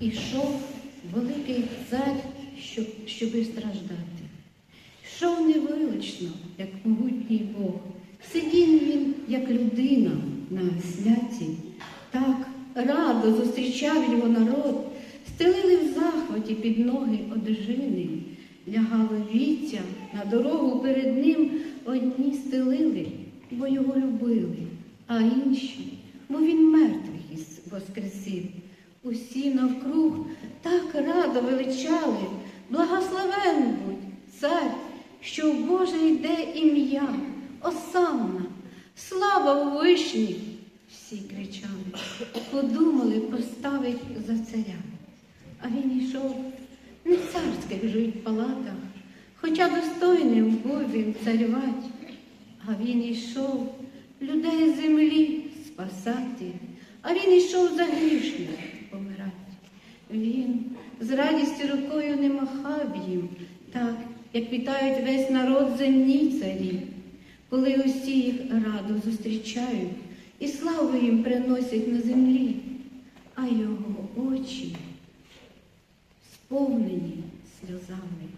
Ішов великий цар, щоб, щоби страждати. Йшов невелично, як могутній Бог. Сидів він, як людина на святі. Так радо зустрічав його народ, стелили в захваті під ноги одежини, лягало віття на дорогу перед ним одні стелили, бо його любили, а інші, бо він мертвих воскресив. Усі навкруг так радо величали, благословен будь, цар, що в Боже йде ім'я, осанна, слава у вишні. Всі кричали, подумали поставить за царя. А він йшов не в царських жить палатах, хоча достойним був він царювать, а він йшов людей землі спасати, а він йшов за грішних з радістю рукою не махав їм, так, як вітають весь народ земні царі, коли усі їх радо зустрічають і славу їм приносять на землі, а його очі сповнені сльозами,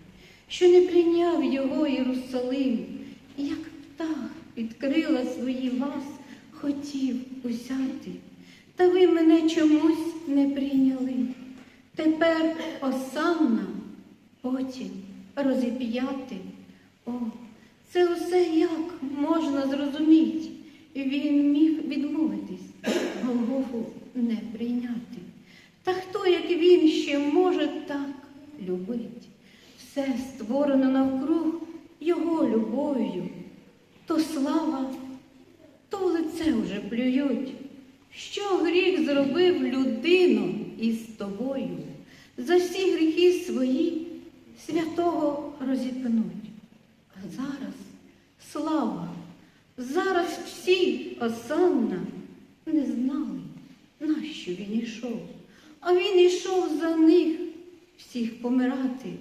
що не прийняв його Єрусалим, як птах відкрила свої вас, хотів узяти, та ви мене чомусь не прийняли. Тепер осанна, потім розіп'яти. О, це усе як можна зрозуміти. Він міг відмовитись, Голгофу не прийняти. Та хто, як він, ще може так любить? Все створено навкруг його любов'ю, то слава, то лице вже плюють. Що гріх зробив людину із? За всі гріхи свої святого розіпнуть. А зараз слава, зараз всі осанна не знали, нащо він ішов. А він ішов за них всіх помирати,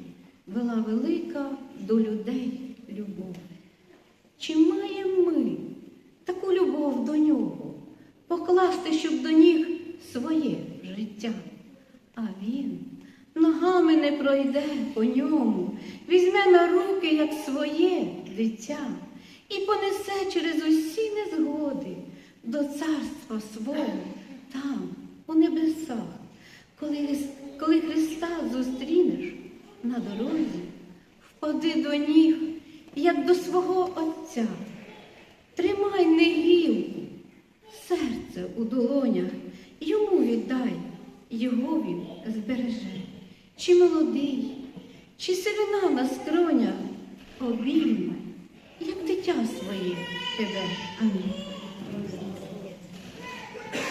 вела велика до людей любов. Чи маємо ми таку любов до нього, покласти, щоб до ніг своє життя? А він ногами не пройде по ньому, візьме на руки, як своє дитя, і понесе через усі незгоди до царства свого там, у небесах. Коли, коли Христа зустрінеш на дорозі, впади до ніг, як до свого Отця. Тримай не гілку, серце у долонях, йому віддай, його він збереже. Чи молодий, чи сивина на скронях обійме, як дитя своє тебе. Амінь.